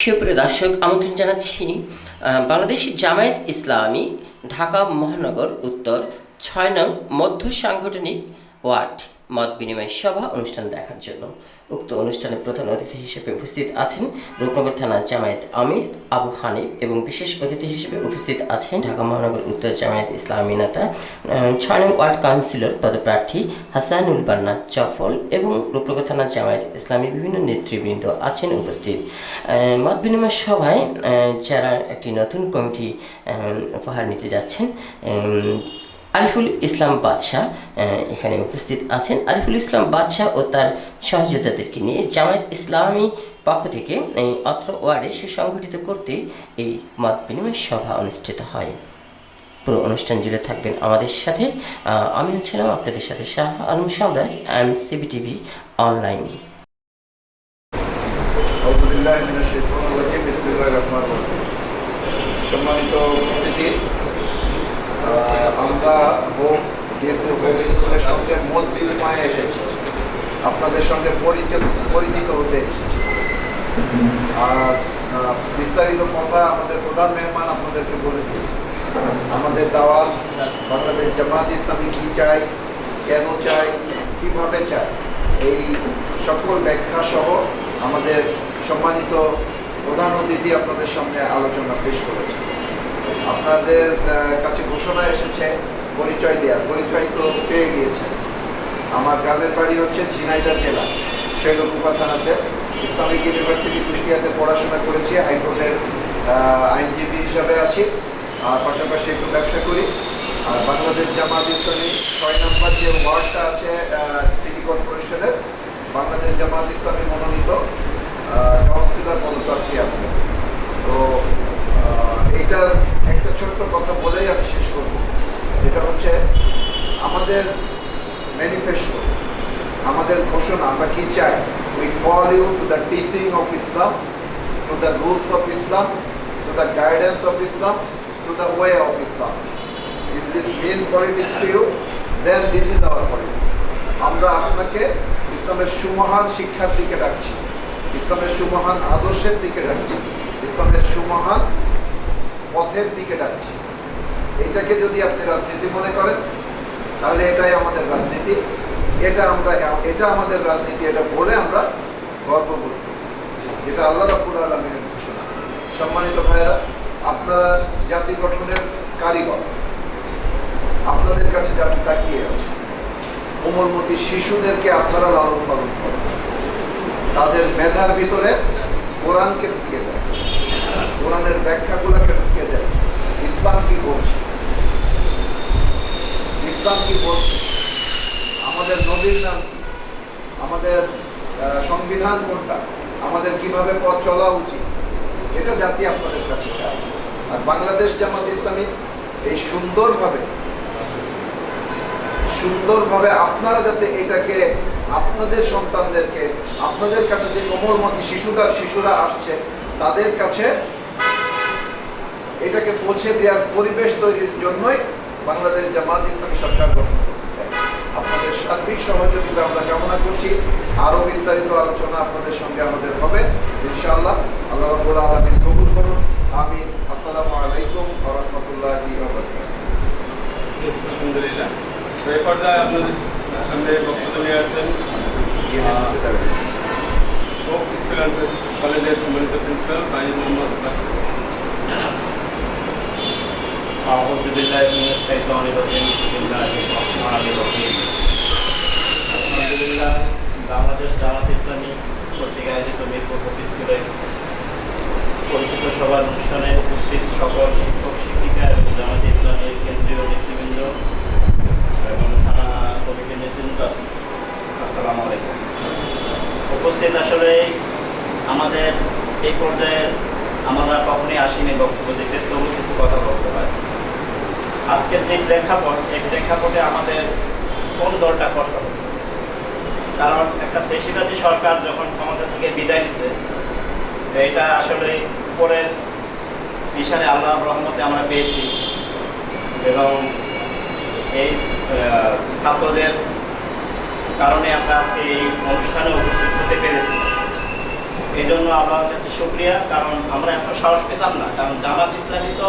সুপ্রিয় দর্শক, আমন্ত্রণ জানাচ্ছি বাংলাদেশ জামায়াত ইসলামী, ঢাকা মহানগর উত্তর ছয় নং মধ্য সাংগঠনিক ওয়ার্ড। মত বিনিময় সভা অনুষ্ঠান দেখার জন্য। উক্ত অনুষ্ঠানে প্রধান অতিথি হিসেবে উপস্থিত আছেন রূপনগর থানা জামায়াত আমির আবু হানিফ এবং বিশেষ অতিথি হিসেবে উপস্থিত আছেন ঢাকা মহানগর উত্তর জামায়াত ইসলামী নেতা ছয় নং ওয়ার্ড কাউন্সিলর পদপ্রার্থী হাসানুল বান্না চফল এবং রূপনগর থানা জামায়াত ইসলামী বিভিন্ন নেতৃবৃন্দ আছেন উপস্থিত। মত বিনিময় সভায় যারা একটি নতুন কমিটি উপহার নিতে যাচ্ছেন আরিফুল ইসলাম বাদশাহ এখানে উপস্থিত আছেন। আরিফুল ইসলাম বাদশাহ ও তার সহযোদ্ধাদেরকে নিয়ে জামায়াত ইসলামী পক্ষ থেকে, এই অত্র ওয়ার্ডে সুসংগঠিত করতে এই মত বিনিময় সভা অনুষ্ঠিত হয়। পুরো অনুষ্ঠান জুড়ে থাকবেন আমাদের সাথে। আমিও ছিলাম আপনাদের সাথে, Shah Alam Samraj and CBTV online আমরা যেহেতু হোপ স্কুলের সঙ্গে মত বিনিময়ে এসেছি। আপনাদের সঙ্গে পরিচিত পরিচিত হতে এসেছি। আর বিস্তারিত কথা আমাদের প্রধান মেহমান আপনাদেরকে বলে দিয়েছে আমাদের দাওয়াত বাংলাদেশ জামাত ইসলামী কী চাই কেন চাই কীভাবে চাই এই সকল ব্যাখ্যা সহ আমাদের সম্মানিত প্রধান অতিথি আপনাদের সামনে আলোচনা পেশ করেছে আপনাদের কাছে ঘোষণা এসেছে পরিচয় দেওয়ার পরিচয় তো পেয়ে গিয়েছেন আমার গ্রামের বাড়ি হচ্ছে ঝিনাইদহ জেলা শৈলকুপা থানাতে। ইসলামিক ইউনিভার্সিটি কুষ্টিয়াতে পড়াশোনা করেছি, হাইকোর্টের আইনজীবী হিসাবে আছি। আর পাশাপাশি একটু ব্যবসা করি। আর বাংলাদেশ জামাত ইসলামী ছয় নম্বর যে ওয়ার্ডটা আছে সিটি কর্পোরেশনের, বাংলাদেশ জামাত ইসলামী মনোনীত কাউন্সিলর পদপ্রার্থী আমি তো এইটার একটা ছোট্ট কথা বলেই আমি শেষ যেটা হচ্ছে আমাদের ম্যানিফেস্টো আমাদের ঘোষণা, আমরা কি চাই? We call you to the teaching of Islam to the rules of Islam to the guidance of Islam to the way of Islam if this means politics to you then this is our politics আমরা আপনাকে ইসলামের সুমহান শিক্ষার দিকে ডাকছি, ইসলামের সুমহান আদর্শের দিকে ডাকছি, ইসলামের সুমহান পথের দিকে ডাকছি। এটাকে যদি আপনি রাজনীতি মনে করেন, তাহলে এটাই আমাদের রাজনীতি। এটা আমরা, এটা আমাদের রাজনীতি, এটা বলে আমরা গর্ব করি। এটা আল্লাহ রাব্বুল আলমীর ঘোষণা। সম্মানিত ভাইয়েরা, আপনারা জাতি গঠনের কারিগর। আপনাদের কাছে জাতি তাকিয়ে আছে, কোমলমতি শিশুদেরকে আপনারা লালন পালন করেন। তাদের মেধার ভিতরে কোরআনকে ঢুকিয়ে দেয় কোরআনের ব্যাখ্যাগুলোকে ঢুকিয়ে দেয় ইসলাম কি বলছে ইসলাম কি বলছে আমাদের নবীর নাম কি? আমাদের সংবিধান কোনটা? আমাদের কীভাবে পথ চলা উচিত? এটা জাতি আপনাদের কাছে চায়। আর বাংলাদেশ জামাত ইসলামী এই সুন্দরভাবে সুন্দরভাবে আপনারা যাতে এটাকে, আপনাদের সন্তানদেরকে, আপনাদের কাছে যে কোমলমতি শিশুরা শিশুরা আসছে, তাদের কাছে এটাকে পৌঁছে দেওয়ার পরিবেশ তৈরির জন্যই বাংলাদেশ জামাত ইসলামী সরকার গঠন করতে চায়। আপনাদের সার্বিক সহযোগিতা আমরা কামনা করছি। আরও বিস্তারিত আলোচনা আপনাদের সঙ্গে আমাদের হবে। ইনশাআল্লাহ আল্লাহ রাব্বুল আলামিন কবুল করুন। আমিন। আসসালামু আলাইকুম ওয়া রাহমাতুল্লাহি ওয়া বারাকাতুহু। আলহামদুলিল্লাহ। এই পর্যায়ে আপনাদের সামনে বক্তব্য নিয়ে আসছেন অ্যান্ড কলেজের সম্মানিত প্রিন্সিপাল ভাই মোহাম্মদ أعوذ بالله من الشيطان الرجيم بسم الله الرحمن الرحيم আলহামদুলিল্লাহ বাংলাদেশ জামাত ইসলামী কর্তৃক আয়োজিত মিরপুর হোপ স্কুলে পরিচিত সভার অনুষ্ঠানে উপস্থিত সকল শিক্ষক শিক্ষিকা এবং জামাত ইসলামের কেন্দ্রীয় নেতৃবৃন্দ এবং থানা কমিটির নেতৃবৃন্দ আছে আসসালামু আলাইকুম উপস্থিত আসলে আমাদের এই পর্যায়ে আমরা কখনোই আসিনি বক্তব্য দিতে তবু আজকের যে প্রেক্ষাপট, এই প্রেক্ষাপটে আমাদের কোন দলটা করতে হবে? কারণ একটা বেশিরবাদী সরকার যখন ক্ষমতা থেকে বিদায় নিছে, এটা আসলে উপরের বিশালে আল্লাহ রহমতে আমরা পেয়েছি এবং এই ছাত্রদের কারণে আমরা আজকে এই অনুষ্ঠানে উপস্থিত হতে পেরেছি। এই জন্য আল্লাহর কাছে শুক্রিয়া, কারণ আমরা এত সাহস পেতাম না, কারণ জামাত ইসলামী তো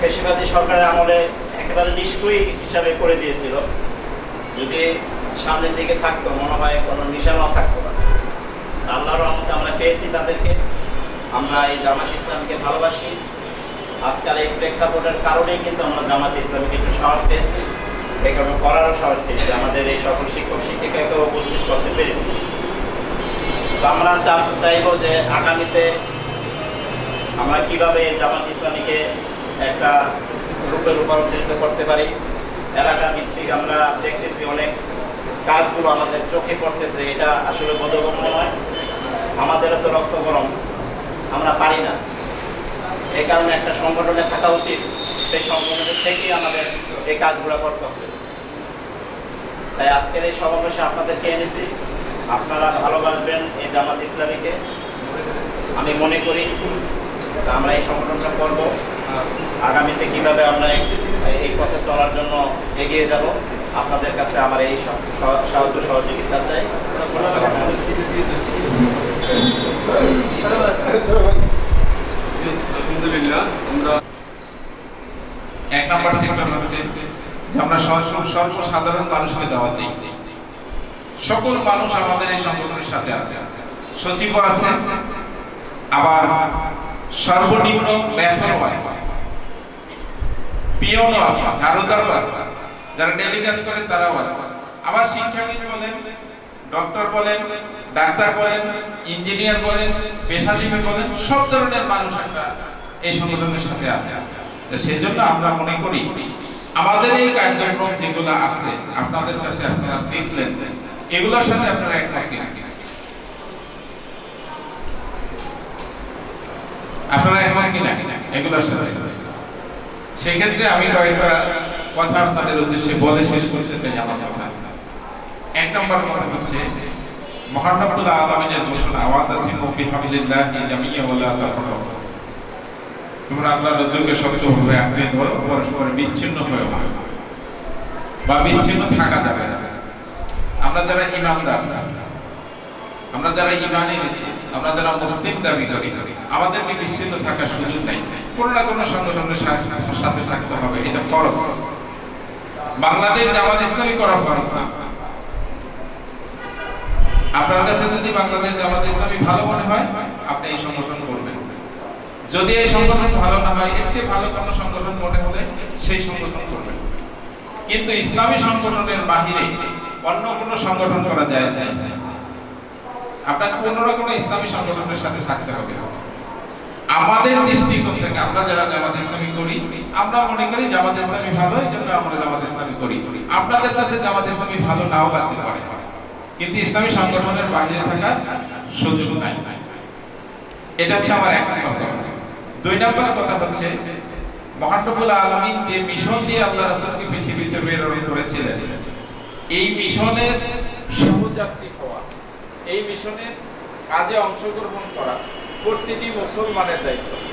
ফেসিবাদী সরকারের আমলে একেবারে নিষ্ক্রিয় হিসাবে করে দিয়েছিল। যদি সামনের দিকে থাকতো, মনে হয় কোনো নিশানাও থাকতো না। আল্লাহর রহমতে আমরা পেয়েছি তাদেরকে। আমরা এই জামাত ইসলামকে ভালোবাসি। আজকাল এই প্রেক্ষাপটের কারণেই কিন্তু আমরা জামাত ইসলামকে একটু সাহস পেয়েছি। এই কারণে করারও সাহস পেয়েছি। আমাদের এই সকল শিক্ষক শিক্ষিকাকে উপস্থিত করতে পেরেছি। তো আমরা চাইব যে আগামীতে আমরা কীভাবে জামাত ইসলামীকে একটা রূপে রূপান্তরিত করতে পারি। এলাকা ভিত্তিক আমরা দেখতেছি অনেক কাজগুলো আমাদের চোখে পড়তেছে, এটা আসলে বোধগম্য নয়। আমাদেরও তো রক্ত গরম, আমরা পারি না। এই কারণে একটা সংগঠনে থাকা উচিত, সেই সংগঠনের থেকেই আমাদের এই কাজগুলো করতে হবে। তাই আজকের এই সমাবেশে আপনাদেরকে এনেছি। আপনারা ভালোবাসবেন এই জামাত ইসলামীকে। আমি মনে করি আমরা এই সংগঠনটা করব। আগামীতে কীভাবে আমরা এই- এই পথে চলার জন্য এগিয়ে যাব আপনাদের কাছে আমার এই সহ- সহ- সাহায্য সহযোগিতা চাই। আলহামদুলিল্লাহ আমরা এক নম্বর সেক্টর হচ্ছে যে আমরা সর্বসাধারণ মানুষকে দাওয়াত দিই। সকল মানুষ আমাদের এই সংগঠনের সাথে আছে। সচিবও আছে আবার সর্বনিম্ন মেথরও আছে। পিয়নও আছে, ঝাড়ুদারও আছে। যারা ডেলি কাজ করে, তারাও আছে। আবার শিক্ষাবিদ বলেন ডক্টর বলেন, ডাক্তার বলেন ইঞ্জিনিয়ার বলেন, পেশাজীবী বলেন, সব ধরনের মানুষ একটা এই সংগঠনের সাথে আছে। সেই জন্য আমরা মনে করি, আমাদের এই কার্যক্রম যেগুলো আছে, আপনাদের কাছে আপনারা দেখলেন, এগুলোর সাথে আপনারা একমত এগুলোর সাথে। সেক্ষেত্রে আমি কয়েকটা কথা আপনাদের উদ্দেশ্যে বলে শেষ করতে চাই আমার কথা। এক নম্বর কথা হচ্ছে মহানবুল আলমিনের ঘোষণা, ওয়াতাসিমু বিহাবিলিল্লাহি জামিয়া ওয়ালা তাফাররাকু তোমরা আল্লাহর রজ্জুকে ধরো, পরস্পর বিচ্ছিন্ন হয়ে বা বিচ্ছিন্ন থাকা যাবে আমরা যারা ইমানদার, আমরা যারা ইমান এনেছি আমরা যারা মুসলিম দাবি করি, আমাদেরকে বিচ্ছিন্ন থাকার সুযোগ নাই। কোনো না কোনো সংগঠনের সাথে থাকতে হবে, এটা ফরজ। বাংলাদেশ জামাত ইসলামী করা ফরজ না। আপনার কাছে যদি বাংলাদেশ জামাত ইসলামী ভালো মনে হয়, আপনি এই সংগঠন করবেন। যদি এই সংগঠন ভালো না হয়, এর চেয়ে ভালো কোনো সংগঠন মনে হলে সেই সংগঠন করবেন। কিন্তু ইসলামী সংগঠনের বাহিরে অন্য কোনো সংগঠন করা যায় না। আপনার কোনো না কোনো ইসলামী সংগঠনের সাথে থাকতে হবে আমাদের দৃষ্টিকোণ থেকে আমরা যারা জামাত ইসলামী করি, আমরা মনে করি জামাত ইসলামী ভালো, এই জন্য আমরা জামাত ইসলামী করি। আপনাদের কাছে জামাত ইসলামী ভালো নাও লাগতে পারে। কিন্তু ইসলামী সংগঠনের বাইরে থাকার সুযোগ নাই। এটা হচ্ছে আমার এক নম্বর দুই নম্বর কথা হচ্ছে মহানবুল আলমিন যে মিশন দিয়ে আল্লাহ রাসূলকে পৃথিবীতে প্রেরণ করেছিলেন, এই মিশনের সহযাত্রী হওয়া। এই মিশনের কাজে অংশগ্রহণ করা প্রতিটি মুসলমানের দায়িত্ব।